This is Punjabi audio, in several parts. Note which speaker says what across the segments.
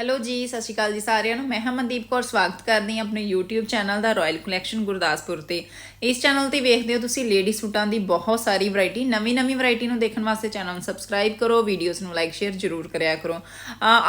Speaker 1: ਹੈਲੋ ਜੀ, ਸਤਿ ਸ਼੍ਰੀ ਅਕਾਲ ਜੀ ਸਾਰਿਆਂ ਨੂੰ। ਮੈਂ ਹਮਨਦੀਪ ਕੌਰ, ਸਵਾਗਤ ਕਰਦੀ ਹਾਂ ਆਪਣੇ YouTube ਚੈਨਲ ਦਾ ਰਾਇਲ ਕਲੈਕਸ਼ਨ ਗੁਰਦਾਸਪੁਰ ਤੇ। ਇਸ ਚੈਨਲ ਤੇ ਵੇਖਦੇ ਹੋ ਤੁਸੀਂ ਲੇਡੀ ਸੂਟਾਂ ਦੀ ਬਹੁਤ ਸਾਰੀ ਵੈਰਾਈਟੀ ਨਵੀਂ ਨਵੀਂ ਵੈਰਾਈਟੀ ਨੂੰ ਦੇਖਣ ਵਾਸਤੇ ਚੈਨਲ ਨੂੰ ਸਬਸਕ੍ਰਾਈਬ ਕਰੋ ਵੀਡੀਓਜ਼ ਨੂੰ ਲਾਈਕ ਸ਼ੇਅਰ ਜ਼ਰੂਰ ਕਰਿਆ ਕਰੋ।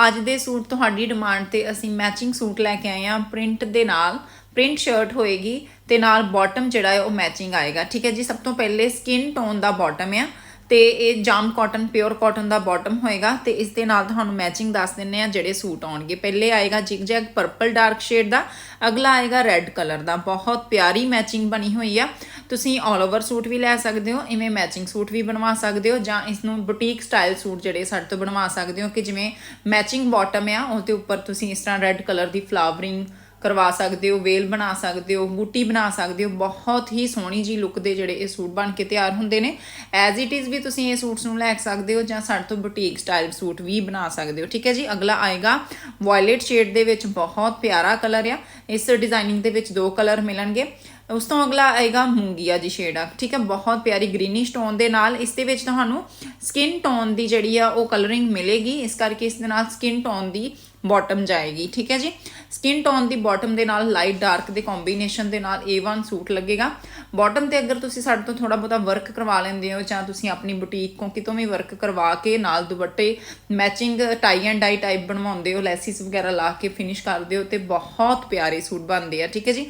Speaker 1: ਅੱਜ ਦੇ ਸੂਟ ਤੁਹਾਡੀ ਡਿਮਾਂਡ ਤੇ ਅਸੀਂ ਮੈਚਿੰਗ ਸੂਟ ਲੈ ਕੇ ਆਏ ਹਾਂ। ਪ੍ਰਿੰਟ ਦੇ ਨਾਲ ਪ੍ਰਿੰਟ ਸ਼ਰਟ ਹੋਏਗੀ ਤੇ ਨਾਲ ਬਾਟਮ ਜਿਹੜਾ ਹੈ ਉਹ ਮੈਚਿੰਗ ਆਏਗਾ। ਠੀਕ ਹੈ ਜੀ, ਸਭ ਤੋਂ ਪਹਿਲੇ ਸਕਿਨ ਟੋਨ ਦਾ ਬਾਟਮ ਆ। ਤੇ ਇਹ ਜਾਮ ਕਾਟਨ ਪਿਓਰ ਕਾਟਨ ਦਾ ਬਾਟਮ ਹੋਏਗਾ ਤੇ ਇਸ ਦੇ ਨਾਲ ਤੁਹਾਨੂੰ ਮੈਚਿੰਗ ਦੱਸ ਦਿੰਨੇ ਆ ਜਿਹੜੇ ਸੂਟ ਆਉਣਗੇ। ਪਹਿਲੇ ਆਏਗਾ zig zag purple dark shade ਦਾ, ਅਗਲਾ ਆਏਗਾ ਰੈੱਡ ਕਲਰ ਦਾ। ਬਹੁਤ ਪਿਆਰੀ ਮੈਚਿੰਗ ਬਣੀ ਹੋਈ ਆ। ਤੁਸੀਂ ਆਲ ਓਵਰ ਸੂਟ ਵੀ ਲੈ ਸਕਦੇ ਹੋ, ਇਵੇਂ ਮੈਚਿੰਗ ਸੂਟ ਵੀ ਬਣਵਾ ਸਕਦੇ ਹੋ ਜਾਂ ਇਸ ਨੂੰ ਬੁਟੀਕ ਸਟਾਈਲ ਸੂਟ ਜਿਹੜੇ ਸਾਡੇ ਤੋਂ ਬਣਵਾ ਸਕਦੇ ਹੋ ਕਿ ਜਿਵੇਂ ਮੈਚਿੰਗ ਬਾਟਮ ਆ, ਉਹਦੇ ਉੱਪਰ ਤੁਸੀਂ ਇਸ ਤਰ੍ਹਾਂ ਰੈੱਡ ਕਲਰ ਦੀ ਫਲਾਵਰਿੰਗ ਕਰਵਾ ਸਕਦੇ ਹੋ, ਵੇਲ ਬਣਾ ਸਕਦੇ ਹੋ, ਬੂਟੀ ਬਣਾ ਸਕਦੇ ਹੋ, ਬਹੁਤ ਹੀ ਸੋਹਣੀ ਜੀ ਲੁੱਕ ਦੇ ਜਿਹੜੇ ਇਹ ਸੂਟ ਬਣ ਕੇ ਤਿਆਰ ਹੁੰਦੇ ਨੇ। ਐਜ਼ ਇਟ ਇਜ਼ ਵੀ ਤੁਸੀਂ ਇਹ ਸੂਟਸ ਨੂੰ ਲੈ ਸਕਦੇ ਹੋ ਜਾਂ ਸਾਡੇ ਤੋਂ ਬੁਟੀਕ ਸਟਾਈਲ ਸੂਟ ਵੀ ਬਣਾ ਸਕਦੇ ਹੋ। ਠੀਕ ਹੈ ਜੀ, ਅਗਲਾ ਆਏਗਾ ਵਾਇਲਟ ਸ਼ੇਡ ਦੇ ਵਿੱਚ ਬਹੁਤ ਪਿਆਰਾ ਕਲਰ ਆ। ਇਸ ਡਿਜ਼ਾਈਨਿੰਗ ਦੇ ਵਿੱਚ ਦੋ ਕਲਰ ਮਿਲਣਗੇ। ਉਸ ਤੋਂ ਅਗਲਾ ਆਏਗਾ ਮੂੰਗੀਆ ਜੀ ਸ਼ੇਡ ਆ। ਠੀਕ ਹੈ, ਬਹੁਤ ਪਿਆਰੀ ਗ੍ਰੀਨਿਸ਼ ਟੋਨ ਦੇ ਨਾਲ ਇਸ ਦੇ ਵਿੱਚ ਤੁਹਾਨੂੰ ਸਕਿਨ ਟੋਨ ਦੀ ਜਿਹੜੀ ਆ ਉਹ ਕਲਰਿੰਗ ਮਿਲੇਗੀ। ਇਸ ਕਰਕੇ ਇਸ ਦੇ ਨਾਲ ਸਕਿਨ ਟੋਨ ਦੀ ਬਾਟਮ ਜਾਏਗੀ, ਠੀਕ ਹੈ ਜੀ? ਸਕਿਨ ਟੋਨ ਦੀ ਬਾਟਮ ਦੇ ਨਾਲ ਲਾਈਟ ਡਾਰਕ ਦੇ ਕੰਬੀਨੇਸ਼ਨ ਦੇ ਨਾਲ A1 ਸੂਟ ਲੱਗੇਗਾ। ਬਾਟਮ ਤੇ ਅਗਰ ਤੁਸੀਂ ਸਾਡੇ ਤੋਂ ਥੋੜਾ ਬਹੁਤਾ ਵਰਕ ਕਰਵਾ ਲੈਂਦੇ ਹੋ ਜਾਂ ਤੁਸੀਂ ਆਪਣੀ ਬੁਟੀਕ ਤੋਂ ਕਿਤੋਂ ਵੀ ਵਰਕ ਕਰਵਾ ਕੇ ਨਾਲ ਦੁਪੱਟੇ matching tie and dye type ਬਣਵਾਉਂਦੇ ਹੋ ਲੈਸਿਸ ਵਗੈਰਾ ਲਾ ਕੇ ਫਿਨਿਸ਼ ਕਰਦੇ ਹੋ ਤੇ ਬਹੁਤ ਪਿਆਰੇ ਸੂਟ ਬਣਦੇ ਆ, ਠੀਕ ਹੈ ਜੀ?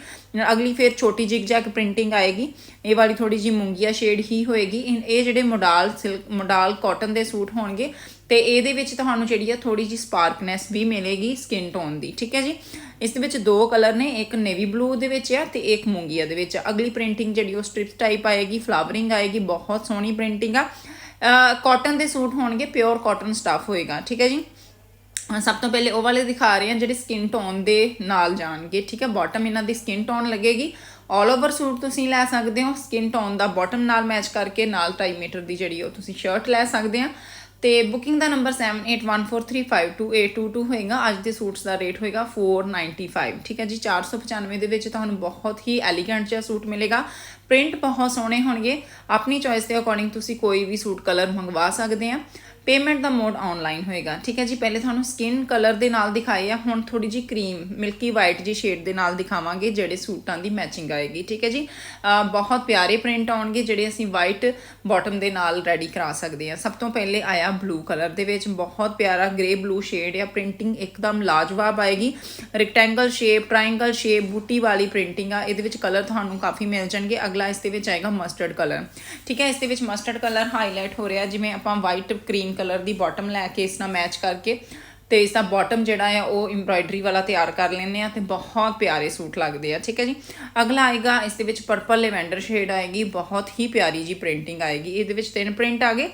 Speaker 1: ਅਗਲੀ ਫਿਰ ਛੋਟੀ ਜਿਗ ਜੈਕ ਪ੍ਰਿੰਟਿੰਗ ਆਏਗੀ। ਇਹ ਵਾਲੀ ਥੋੜੀ ਜੀ ਮੂੰਗੀਆ ਸ਼ੇਡ ਹੀ ਹੋਏਗੀ। ਇਹ ਜਿਹੜੇ ਮੋਡਾਲ ਸਿਲਕ ਮੋਡਾਲ ਕਾਟਨ ਦੇ ਸੂਟ ਹੋਣਗੇ ਤੇ ਇਹਦੇ ਵਿੱਚ ਤੁਹਾਨੂੰ ਜਿਹੜੀ ਆ ਥੋੜੀ ਜੀ ਸਪਾਰਕਨੈਸ ਵੀ ਮਿਲੇਗੀ ਸਕਿਨ ਟੋਨ ਦੀ, ਠੀਕ ਹੈ ਜੀ? ਇਸ ਦੇ ਵਿੱਚ ਦੋ ਕਲਰ ਨੇ, ਇੱਕ ਨੇਵੀ ਬਲੂ ਦੇ ਵਿੱਚ ਆ ਤੇ ਇੱਕ ਮੂੰਗੀਆ ਦੇ ਵਿੱਚ ਆ। ਅਗਲੀ ਪ੍ਰਿੰਟਿੰਗ ਜਿਹੜੀ ਉਹ ਸਟ੍ਰਿਪ ਟਾਈਪ ਆਏਗੀ ਫਲਾਵਰਿੰਗ ਆਏਗੀ, ਬਹੁਤ ਸੋਹਣੀ ਪ੍ਰਿੰਟਿੰਗ ਆ। ਕਾਟਨ ਦੇ ਸੂਟ ਹੋਣਗੇ ਪਿਓਰ ਕਾਟਨ ਸਟਫ ਹੋਏਗਾ, ਠੀਕ ਹੈ ਜੀ? ਸਭ ਤੋਂ ਪਹਿਲੇ ਉਹ ਵਾਲੇ ਦਿਖਾ ਰਹੇ ਹਾਂ ਜਿਹੜੇ ਸਕਿਨ ਟੋਨ ਦੇ ਨਾਲ ਜਾਣਗੇ, ਠੀਕ ਹੈ? ਬਾਟਮ ਇਹਨਾਂ ਦੀ ਸਕਿਨ ਟੋਨ ਲੱਗੇਗੀ। ਆਲ ਓਵਰ ਸੂਟ ਤੁਸੀਂ ਲੈ ਸਕਦੇ ਹੋ ਸਕਿਨ ਟੋਨ ਦਾ ਬਾਟਮ ਨਾਲ ਮੈਚ ਕਰਕੇ, ਨਾਲ 2.5 ਮੀਟਰ ਦੀ ਜਿਹੜੀ ਉਹ ਤੁਸੀਂ ਸ਼ਰਟ ਲੈ ਸਕਦੇ ਆ। ਤੇ ਬੁਕਿੰਗ ਦਾ ਨੰਬਰ 7814352822 ਹੋਏਗਾ। ਅੱਜ ਦੇ ਸੂਟਸ ਦਾ ਰੇਟ ਹੋਏਗਾ 495 ਠੀਕ ਹੈ ਜੀ 495 ਦੇ ਵਿੱਚ ਤੁਹਾਨੂੰ ਬਹੁਤ ਹੀ ਐਲੀਗੈਂਟ ਜਿਹਾ ਸੂਟ ਮਿਲੇਗਾ। ਪ੍ਰਿੰਟ ਬਹੁਤ ਸੋਹਣੇ ਹੋਣਗੇ। ਆਪਣੀ ਚੋਇਸ ਦੇ ਅਕੋਰਡਿੰਗ ਤੁਸੀਂ ਕੋਈ ਵੀ ਸੂਟ ਕਲਰ ਮੰਗਵਾ ਸਕਦੇ ਆ। ਪੇਮੈਂਟ ਦਾ ਮੋਡ ਆਨਲਾਈਨ ਹੋਏਗਾ। ਠੀਕ ਹੈ ਜੀ, ਪਹਿਲੇ ਤੁਹਾਨੂੰ ਸਕਿਨ ਕਲਰ ਦੇ ਨਾਲ ਦਿਖਾਏ ਆ, ਹੁਣ ਥੋੜੀ ਜੀ ਕਰੀਮ ਮਿਲਕੀ ਵਾਈਟ ਜੀ ਸ਼ੇਡ ਦੇ ਨਾਲ ਦਿਖਾਵਾਂਗੇ, ਜਿਹੜੇ ਸੂਟਾਂ ਦੀ ਮੈਚਿੰਗ ਆਏਗੀ। ਠੀਕ ਹੈ ਜੀ ਬਹੁਤ ਪਿਆਰੇ ਪ੍ਰਿੰਟ ਆਉਣਗੇ, ਜਿਹੜੇ ਅਸੀਂ ਵਾਈਟ ਬਾਟਮ ਦੇ ਨਾਲ ਰੈਡੀ ਕਰਾ ਸਕਦੇ ਆ ਸਭ ਤੋਂ ਪਹਿਲੇ ਆਇਆ ਬਲੂ ਕਲਰ ਦੇ ਵਿੱਚ, ਬਹੁਤ ਪਿਆਰਾ ਗ੍ਰੇ ਬਲੂ ਸ਼ੇਡ ਆ ਪ੍ਰਿੰਟਿੰਗ ਇੱਕਦਮ ਲਾਜਵਾਬ ਆਏਗੀ। ਰੈਕਟੈਂਗਲ ਸ਼ੇਪ ਟ੍ਰਾਇੰਗਲ ਸ਼ੇਪ ਬੂਟੀ ਵਾਲੀ ਪ੍ਰਿੰਟਿੰਗ ਆ, ਇਹਦੇ ਵਿੱਚ ਕਲਰ ਤੁਹਾਨੂੰ ਕਾਫੀ ਮਿਲ ਜਾਣਗੇ। ਅਗਲਾ ਇਸ ਦੇ ਵਿੱਚ ਆਏਗਾ ਮਸਟਰਡ ਕਲਰ ਠੀਕ ਹੈ, ਇਸ ਦੇ ਵਿੱਚ ਮਸਟਰਡ ਕਲਰ ਹਾਈਲਾਈਟ ਹੋ ਰਿਹਾ, ਜਿਵੇਂ ਆਪਾਂ ਵਾਈਟ ਕਰੀਮ ਕਲਰ ਦੀ ਬਾਟਮ ਲੈ ਕੇ ਇਸ ਨਾਲ ਮੈਚ ਕਰਕੇ ਤੇ ਇਸ ਦਾ ਬਾਟਮ ਜਿਹੜਾ ਆ ਉਹ ਐਮਬ੍ਰਾਇਡਰੀ ਵਾਲਾ ਤਿਆਰ ਕਰ ਲੈਂਦੇ ਆ ਤੇ ਬਹੁਤ ਪਿਆਰੇ ਸੂਟ ਲੱਗਦੇ ਆ, ਠੀਕ ਹੈ ਜੀ? ਅਗਲਾ ਆਏਗਾ, ਇਸ ਦੇ ਵਿੱਚ ਪਰਪਲ ਲੈਵੈਂਡਰ ਸ਼ੇਡ ਆਏਗੀ, ਬਹੁਤ ਹੀ ਪਿਆਰੀ ਜੀ ਪ੍ਰਿੰਟਿੰਗ ਆਏਗੀ। ਇਹਦੇ ਵਿੱਚ ਤਿੰਨ ਪ੍ਰਿੰਟ ਆ ਗਏ।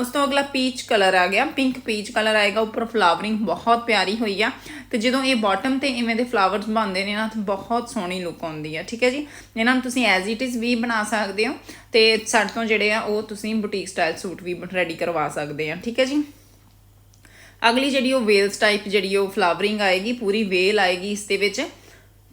Speaker 1: ਉਸ ਤੋਂ ਅਗਲਾ ਪੀਚ ਕਲਰ ਆ ਗਿਆ। ਪਿੰਕ ਪੀਚ ਕਲਰ ਆਏਗਾ, ਉੱਪਰ ਫਲਾਵਰਿੰਗ ਬਹੁਤ ਪਿਆਰੀ ਹੋਈ ਆ। ਤੇ ਜਦੋਂ ਇਹ ਬਾਟਮ ਤੇ ਇਵੇਂ ਦੇ ਫਲਾਵਰਸ ਬਣਦੇ ਨੇ ਨਾ, ਤਾਂ ਬਹੁਤ ਸੋਹਣੀ ਲੁੱਕ ਆਉਂਦੀ ਆ, ਠੀਕ ਹੈ ਜੀ? ਇਹਨਾਂ ਨੂੰ ਤੁਸੀਂ ਐਜ਼ ਇਟ ਇਜ਼ ਵੀ ਬਣਾ ਸਕਦੇ ਹੋ, ਤੇ ਸਾਡੇ ਤੋਂ ਜਿਹੜੇ ਆ, ਉਹ ਤੁਸੀਂ ਬੁਟੀਕ ਸਟਾਈਲ ਸੂਟ ਵੀ ਰੈਡੀ ਕਰਵਾ ਸਕਦੇ ਆ, ਠੀਕ ਹੈ ਜੀ? ਅਗਲੀ ਜਿਹੜੀ ਉਹ ਵੇਲਸ ਟਾਈਪ ਜਿਹੜੀ ਉਹ ਫਲਾਵਰਿੰਗ ਆਏਗੀ, ਪੂਰੀ ਵੇਲ ਆਏਗੀ ਇਸ ਦੇ ਵਿੱਚ।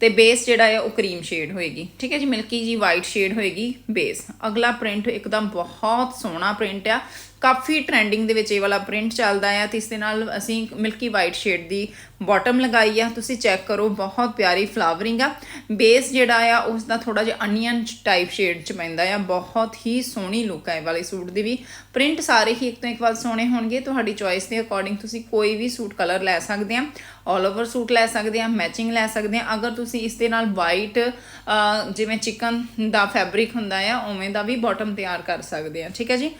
Speaker 1: ਤੇ ਬੇਸ ਜਿਹੜਾ ਹੈ ਉਹ ਕਰੀਮ ਸ਼ੇਡ ਹੋਏਗੀ। ਠੀਕ ਹੈ ਜੀ, ਮਿਲਕੀ ਜੀ ਵਾਈਟ ਸ਼ੇਡ ਹੋਏਗੀ ਬੇਸ ਅਗਲਾ ਪ੍ਰਿੰਟ ਇੱਕਦਮ ਬਹੁਤ ਸੋਹਣਾ ਪ੍ਰਿੰਟ ਆ। ਕਾਫੀ ਟ੍ਰੈਂਡਿੰਗ ਦੇ ਵਿੱਚ ਇਹ ਵਾਲਾ ਪ੍ਰਿੰਟ ਚੱਲਦਾ ਆ ਤੇ ਇਸ ਦੇ ਨਾਲ ਅਸੀਂ ਮਿਲਕੀ ਵਾਈਟ ਸ਼ੇਡ ਦੀ ਬਾਟਮ ਲਗਾਈ ਆ। ਤੁਸੀਂ ਚੈੱਕ ਕਰੋ, ਬਹੁਤ ਪਿਆਰੀ ਫਲਾਵਰਿੰਗ ਆ। ਬੇਸ ਜਿਹੜਾ ਆ ਉਸ ਦਾ ਥੋੜਾ ਜਿਹਾ ਅਨੀਅਨ ਟਾਈਪ ਸ਼ੇਡ ਚ ਪੈਂਦਾ ਆ। ਬਹੁਤ ਹੀ ਸੋਹਣੀ ਲੁੱਕ ਆ ਇਹ ਵਾਲੇ ਸੂਟ ਦੀ ਵੀ। ਪ੍ਰਿੰਟ ਸਾਰੇ ਹੀ ਇੱਕ ਤੋਂ ਇੱਕ ਵਾਰ ਸੋਹਣੇ ਹੋਣਗੇ। ਤੁਹਾਡੀ ਚੋਇਸ ਦੇ ਅਕੋਰਡਿੰਗ ਤੁਸੀਂ ਕੋਈ ਵੀ ਸੂਟ ਕਲਰ ਲੈ ਸਕਦੇ ਆ। ਆਲ ਓਵਰ ਸੂਟ ਲੈ ਸਕਦੇ ਆ ਮੈਚਿੰਗ ਲੈ ਸਕਦੇ ਆ ਅਗਰ ਤੁਸੀਂ ਇਸ ਦੇ ਨਾਲ ਵਾਈਟ ਜਿਵੇਂ ਚਿਕਨ ਦਾ ਫੈਬਰਿਕ ਹੁੰਦਾ ਆ, ਉਵੇਂ ਦਾ ਵੀ ਬਾਟਮ ਤਿਆਰ ਕਰ ਸਕਦੇ ਆ ਠੀਕ ਹੈ ਜੀ?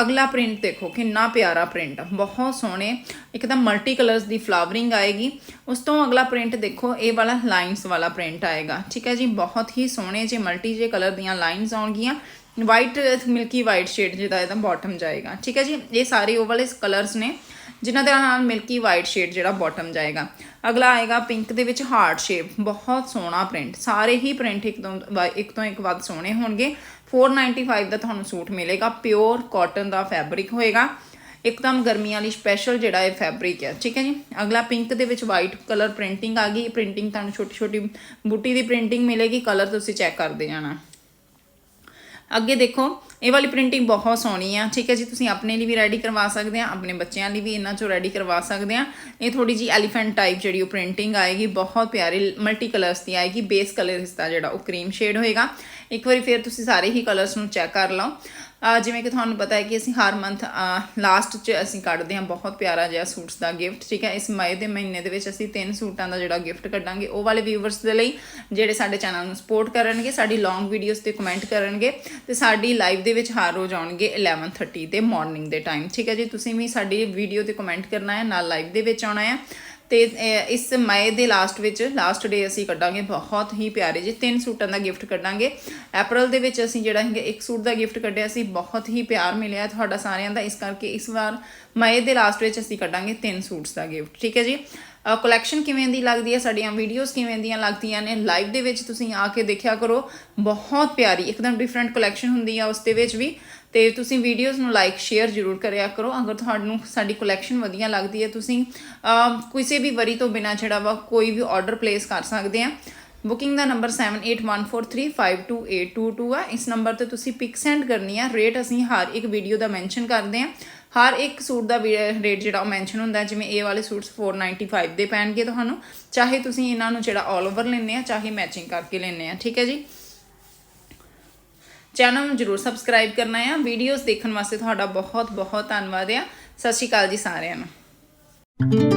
Speaker 1: ਅਗਲਾ ਪ੍ਰਿੰਟ ਦੇਖੋ, ਕਿੰਨਾ ਪਿਆਰਾ ਪ੍ਰਿੰਟ ਬਹੁਤ ਸੋਹਣੇ, ਇੱਕਦਮ ਮਲਟੀ ਕਲਰਸ ਦੀ ਫਲਾਵਰਿੰਗ ਆਏਗੀ। ਉਸ ਤੋਂ ਅਗਲਾ ਪ੍ਰਿੰਟ ਦੇਖੋ, ਇਹ ਵਾਲਾ ਲਾਈਨਸ ਵਾਲਾ ਪ੍ਰਿੰਟ ਆਏਗਾ। ਠੀਕ ਹੈ ਜੀ? ਬਹੁਤ ਹੀ ਸੋਹਣੇ ਜੇ ਮਲਟੀ ਜੇ ਕਲਰ ਦੀਆਂ ਲਾਈਨਸ ਆਉਣਗੀਆਂ। ਵਾਈਟ ਮਿਲਕੀ ਵਾਈਟ ਸ਼ੇਡ ਜਿਹਦਾ ਇਹਦਾ ਬਾਟਮ ਜਾਏਗਾ। ਠੀਕ ਹੈ ਜੀ? ਇਹ ਸਾਰੇ ਉਹ ਵਾਲੇ ਕਲਰਸ ਨੇ। ਜਿਨ੍ਹਾਂ ਦੇ ਨਾਲ ਮਿਲਕੀ ਵਾਈਟ ਸ਼ੇਡ ਜਿਹੜਾ ਬਾਟਮ ਜਾਏਗਾ। ਅਗਲਾ ਆਏਗਾ ਪਿੰਕ ਦੇ ਵਿੱਚ ਹਾਰਟ ਸ਼ੇਪ ਬਹੁਤ ਸੋਹਣਾ ਪ੍ਰਿੰਟ ਸਾਰੇ ਹੀ ਪ੍ਰਿੰਟ ਇੱਕ ਤੋਂ ਵ- ਇੱਕ ਤੋਂ ਇੱਕ ਵੱਧ ਸੋਹਣੇ ਹੋਣਗੇ। 495 ਦਾ ਤੁਹਾਨੂੰ ਸੂਟ ਮਿਲੇਗਾ ਪਿਓਰ ਕਾਟਨ ਦਾ ਫੈਬਰਿਕ ਹੋਏਗਾ। ਇੱਕਦਮ ਗਰਮੀਆਂ ਲਈ ਸਪੈਸ਼ਲ ਜਿਹੜਾ ਇਹ ਫੈਬਰਿਕ ਹੈ, ਠੀਕ ਹੈ ਜੀ? ਅਗਲਾ ਪਿੰਕ ਦੇ ਵਿੱਚ ਵਾਈਟ ਕਲਰ ਪ੍ਰਿੰਟਿੰਗ ਆ ਗਈ। ਪ੍ਰਿੰਟਿੰਗ ਤੁਹਾਨੂੰ ਛੋਟੀ ਛੋਟੀ ਬੂਟੀ ਦੀ ਪ੍ਰਿੰਟਿੰਗ ਮਿਲੇਗੀ ਕਲਰ ਤੁਸੀਂ ਚੈੱਕ ਕਰਦੇ ਜਾਣਾ। ਅੱਗੇ ਦੇਖੋ, ਇਹ ਵਾਲੀ ਪ੍ਰਿੰਟਿੰਗ ਬਹੁਤ ਸੋਹਣੀ ਆ। ਠੀਕ ਹੈ ਜੀ, ਤੁਸੀਂ ਆਪਣੇ ਲਈ ਵੀ ਰੈਡੀ ਕਰਵਾ ਸਕਦੇ ਆ, ਆਪਣੇ ਬੱਚਿਆਂ ਲਈ ਵੀ ਇਹਨਾਂ ਚੋਂ ਰੈਡੀ ਕਰਵਾ ਸਕਦੇ ਆ। ਇਹ ਥੋੜੀ ਜੀ ਐਲੀਫੈਂਟ ਟਾਈਪ ਜਿਹੜੀ ਉਹ ਪ੍ਰਿੰਟਿੰਗ ਆਏਗੀ, ਬਹੁਤ ਪਿਆਰੀ ਮਲਟੀ ਕਲਰਸ ਦੀ ਆਏਗੀ ਬੇਸ ਕਲਰ ਹਿੱਸਾ ਜਿਹੜਾ ਉਹ ਕਰੀਮ ਸ਼ੇਡ ਹੋਏਗਾ। ਇੱਕ ਵਾਰੀ ਫਿਰ ਤੁਸੀਂ ਸਾਰੇ ਹੀ ਕਲਰਸ ਨੂੰ ਚੈੱਕ ਕਰ ਲਓ। ਜਿਵੇਂ ਕਿ ਤੁਹਾਨੂੰ ਪਤਾ ਹੈ ਕਿ ਅਸੀਂ ਹਰ ਮੰਥ ਲਾਸਟ 'ਚ ਅਸੀਂ ਕੱਢਦੇ ਹਾਂ ਬਹੁਤ ਪਿਆਰਾ ਜਿਹਾ ਸੂਟਸ ਦਾ ਗਿਫਟ ਠੀਕ ਹੈ? ਇਸ ਮਈ ਦੇ ਮਹੀਨੇ ਦੇ ਵਿੱਚ ਅਸੀਂ ਤਿੰਨ ਸੂਟਾਂ ਦਾ ਜਿਹੜਾ ਗਿਫਟ ਕੱਢਾਂਗੇ, ਉਹ ਵਾਲੇ ਵਿਊਵਰਸ ਦੇ ਲਈ ਜਿਹੜੇ ਸਾਡੇ ਚੈਨਲ ਨੂੰ ਸਪੋਰਟ ਕਰਨਗੇ, ਸਾਡੀ ਲੌਂਗ ਵੀਡੀਓਜ਼ ਤੇ ਕਮੈਂਟ ਕਰਨਗੇ ਤੇ ਸਾਡੀ ਲਾਈਵ ਦੇ ਵਿੱਚ ਹਰ ਰੋਜ਼ ਆਉਣਗੇ 11:30 ਦੇ ਮਾਰਨਿੰਗ ਦੇ ਟਾਈਮ ਠੀਕ ਹੈ ਜੀ? ਤੁਸੀਂ ਵੀ ਸਾਡੀ ਵੀਡੀਓ ਤੇ ਕਮੈਂਟ ਕਰਨਾ ਹੈ, ਨਾਲ ਲਾਈਵ ਦੇ ਵਿੱਚ ਆਉਣਾ ਹੈ। ਤੇ ਇਸ ਮਈ ਦੇ ਲਾਸਟ ਵਿੱਚ ਲਾਸਟ ਡੇ ਅਸੀਂ ਕੱਢਾਂਗੇ, ਬਹੁਤ ਹੀ ਪਿਆਰੇ ਜੀ ਤਿੰਨ ਸੂਟਾਂ ਦਾ ਗਿਫਟ ਕੱਢਾਂਗੇ। ਅਪ੍ਰੈਲ ਦੇ ਵਿੱਚ ਅਸੀਂ ਜਿਹੜਾ ਹੈਗਾ, ਇੱਕ ਸੂਟ ਦਾ ਗਿਫਟ ਕੱਢਿਆ ਸੀ, ਬਹੁਤ ਹੀ ਪਿਆਰ ਮਿਲਿਆ ਤੁਹਾਡਾ ਸਾਰਿਆਂ ਦਾ, ਇਸ ਕਰਕੇ ਇਸ ਵਾਰ ਮਈ ਦੇ ਲਾਸਟ ਵਿੱਚ ਅਸੀਂ ਕੱਢਾਂਗੇ ਤਿੰਨ ਸੂਟਸ ਦਾ ਗਿਫਟ ਠੀਕ ਹੈ ਜੀ? ਕਲੈਕਸ਼ਨ ਕਿਵੇਂ ਦੀ ਲੱਗਦੀ ਹੈ, ਸਾਡੀਆਂ ਵੀਡੀਓਜ਼ ਕਿਵੇਂ ਦੀਆਂ ਲੱਗਦੀਆਂ ਨੇ ਲਾਈਵ ਦੇ ਵਿੱਚ ਤੁਸੀਂ ਆ ਕੇ ਦੇਖਿਆ ਕਰੋ। ਬਹੁਤ ਪਿਆਰੀ, ਇੱਕਦਮ ਡਿਫਰੈਂਟ ਕਲੈਕਸ਼ਨ ਹੁੰਦੀ ਆ ਉਸ ਦੇ ਵਿੱਚ ਵੀ। ਤੇ ਤੁਸੀਂ ਵੀਡੀਓਜ਼ ਨੂੰ ਲਾਈਕ ਸ਼ੇਅਰ ਜ਼ਰੂਰ ਕਰਿਆ ਕਰੋ। ਅਗਰ ਤੁਹਾਨੂੰ ਸਾਡੀ ਕਲੈਕਸ਼ਨ ਵਧੀਆ ਲੱਗਦੀ ਹੈ, ਤੁਸੀਂ ਕਿਸੇ ਵੀ ਵਰੀ ਤੋਂ ਬਿਨਾ ਜਿਹੜਾ ਵਾ, ਕੋਈ ਵੀ ਆਰਡਰ ਪਲੇਸ ਕਰ ਸਕਦੇ ਆ। ਬੁਕਿੰਗ ਦਾ ਨੰਬਰ 7814352822 ਆ। ਇਸ ਨੰਬਰ ਤੇ ਤੁਸੀਂ ਪਿਕ ਸੈਂਡ ਕਰਨੀ ਆ। ਰੇਟ ਅਸੀਂ ਹਰ ਇੱਕ ਵੀਡੀਓ ਦਾ ਮੈਂਸ਼ਨ ਕਰਦੇ ਆ। ਹਰ ਇੱਕ ਸੂਟ ਦਾ ਰੇਟ ਜਿਹੜਾ ਉਹ ਮੈਂਸ਼ਨ ਹੁੰਦਾ ਜਿਵੇਂ ਇਹ ਵਾਲੇ ਸੂਟਸ 495 ਦੇ ਪੈਣਗੇ ਤੁਹਾਨੂੰ। ਚਾਹੇ ਤੁਸੀਂ ਇਹਨਾਂ ਨੂੰ ਜਿਹੜਾ 올 ਓਵਰ ਲੈਣੇ ਆ, ਚਾਹੇ ਮੈਚਿੰਗ ਕਰਕੇ ਲੈਣੇ ਆ, ਠੀਕ ਹੈ ਜੀ? ਚੈਨਲ ਨੂੰ ਜਰੂਰ ਸਬਸਕ੍ਰਾਈਬ ਕਰਨਾ ਆ। ਵੀਡੀਓਜ਼ ਦੇਖਣ ਵਾਸਤੇ ਤੁਹਾਡਾ ਬਹੁਤ ਬਹੁਤ ਧੰਨਵਾਦ ਆ। ਸਤਿ ਸ਼੍ਰੀ ਅਕਾਲ ਜੀ ਸਾਰਿਆਂ ਨੂੰ।